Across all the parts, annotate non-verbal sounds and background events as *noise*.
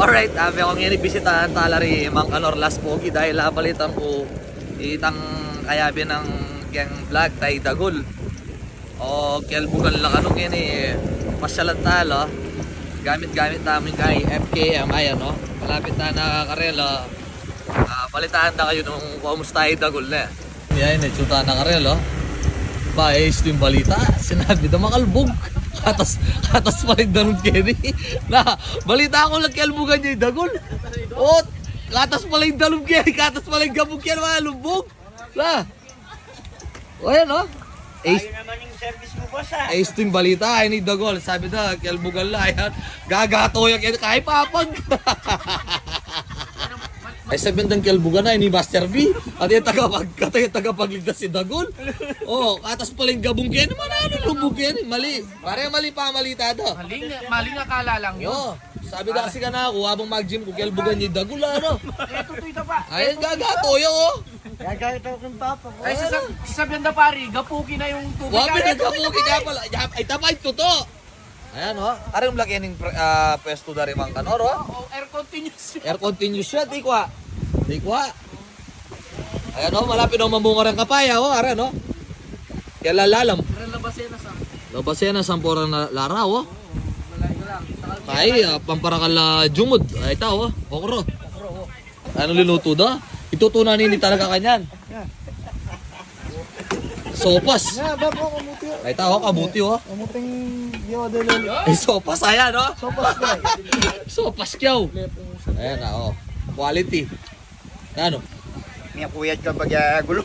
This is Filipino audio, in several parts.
Alright, abi ako ngayon bisitahan talari Mang Kanor Las Pogi dahil labalitan ko itang kayabi ng gang vlog tay Dagol. O kelbugan lang ano ngayon eh. Pasyalan talo. Gamit-gamit namin kay FKM ayan no. Malapit na nakakarelo. Ah, balitaan na kayo nung kumusta ay Dagol na. Yan, nagsuta na karelo. Ba, eh, ito yung balita. *laughs* Sinabi na makalbog. Katas, katas pa rin danon Kenny. Na, balita ako lang kalbugan niya yung dagol. O, katas pala yung dalong Kenny. Katas pala yung gabog yan, mga lumbog. Na. O, yan o. Ace, naman yung service mo, boss, ha? ace to yung balita. I need the goal. Sabi na, kalbugan lang. Ayan, gagato Kenny. Kahit papag. *laughs* Ay sabihin ng kelbugan na, ni Master B. At yung tagapag, *laughs* at yung tagapagligtas si Dagol. Oh, atas pala yung gabong Kenny. Manano lubog Kenny. Mali. Pare mali pa malita do. Maling, maling akala lang yun. Yo, sabi na kasi ka na ako, habang mag-gym ko, kelbugan niya Dagol ano. Eh, tutoy na pa. Ay, gagato yo oh. Gagawin ako ng papa ko. Ay, sa, sabihan na pari, gapuki na yung tubig. Wabi na gabuki nga pala. Ay, tamay toto. Ayan oh. Aring laki ng uh, pwesto dari mang kanor oh. Oh, air continuous. Air continuous siya, di kwa. Di kwa. Ayan oh, malapit na mamunga rin kapaya oh, aran oh. Kaya lalalam. Pero labasin na sa. Labasya na sampora na laraw oh. Takal- Ay, uh, pamparakal na jumod. Ay, tao, oh. okro. Ano linuto da? Itutunanin ni talaga kanyan. Sopas. Ay, tao, kabuti, oh. Kamuting lolo. Ay, sopas, ayan, oh. Sopas eh. *laughs* Sopas kyaw. Ayan, na, oh. Quality. Ano? May kuyat ka pag uh, gulo.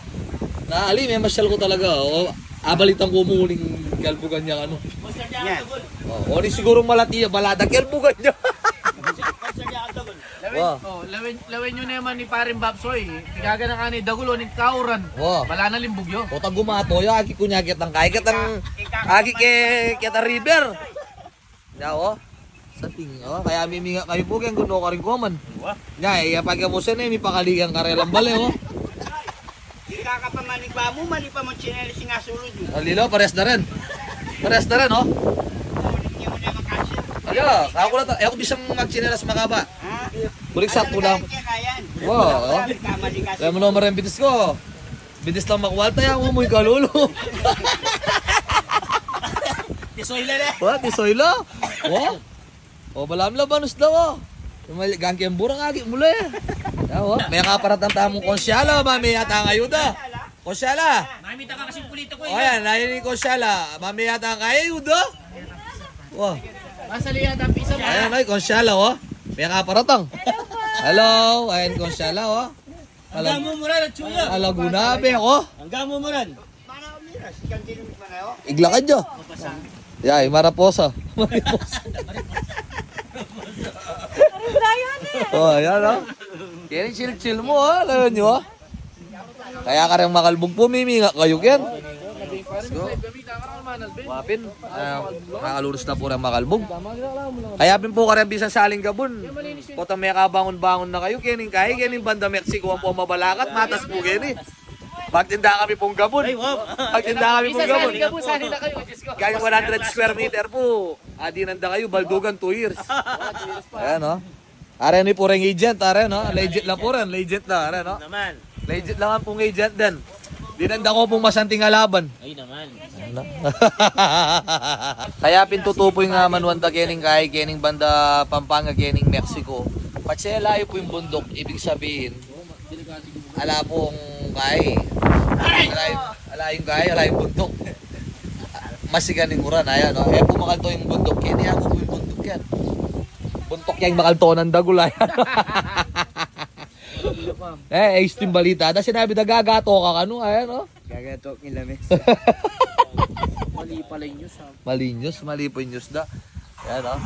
*laughs* Naali, may masyal ko talaga, oh. Abalitan ko muling kalbugan niya, ano. Yan. Oh, o, ni siguro malati, balada kalbugan niya. Lawin, *laughs* Wow. oh, lawin, lawin nyo naman ni parin Babsoy. Igaga na ka ni Dagulo ni Kauran. Wow. Wala na limbog yun. Kota gumato yo agi kunya kitang kay kitang agi ke kita river. Ya oh. Sa ting oh kaya miminga kami po kang guno ka rin kuman. Nga eh pag mo sen mi pakaligang karelang bale oh. Ikakapamanig ba mo, mali pa mo chinelis nga sulod yun. Alilo pares na rin. Pares na rin oh. Hindi mo na makasin. Ayo, ako na eh, ako bisang magchinelas makaba. Ha? Bulik sakto lang. Kaya. Wow. oh. Kaya mo naman rin bitis ko. Bitis lang makwalta yan, umuy kalulo. Tisoy na na. What? Isoylo? Oh? Oh, balam labanos daw oh. Yung gangke ang burang agi mula eh. Oh, may kaparat ng tamong konsyala, mami yata ang ayuda. Konsyala. Mami, taka kasing pulito ko Oh, yan, nayin ni konsyala. Mami yata ang ayuda. Oh, Masalihan ang pisa mo. ayan ay konsyala oh. May kaparatang. Hello, ayan konsyala oh. Alam, mo muran at chula. alaguna be. Ang. Ikan din mo na yun. Iglakad jo. Yay, maraposa. Mariposa. Oh, ayan oh. Kaya chill-chill mo oh, alam nyo oh. Kaya ka rin makalbog pumiminga kayo yan. Let's go. Mapin, uh, nakaluros na po rin makalbog. Kaya pin po ka rin bisa saling gabon. Kota may kabangon-bangon na kayo, kining kaya, kining banda Mexico ang po mabalakat, matas po kini. Pagtinda kami pong gabon. Pagtinda kami pong gabon. ka po, sali na kayo. Kaya 100 square meter po. Adi nanda kayo, baldugan 2 years. *laughs* Ayan o. Are ni po rin agent, are no? Legit lang po rin, legit na, are no? Naman. Legit lang ang pong agent din. Di nanda ko pong masanting alaban. Ay naman. *laughs* Kaya pintutupoy nga manuanda kening kay kening banda Pampanga kening Mexico. Patsaya layo po yung bundok, ibig sabihin ala pong kay ala, yung- ala yung kay, ala yung bundok. *laughs* Masigan yung uran, ayan no. Eh pumakalto yung bundok, kini ako po yung bundok yan. Buntok yan makalto ng dagulay. *laughs* eh, ace team balita. Da sinabi na gagato ka kano, ayan no. Gagato kilamis. *laughs* Mali pala yung news ha. Mali news, mali po yung news da. Ayan oh.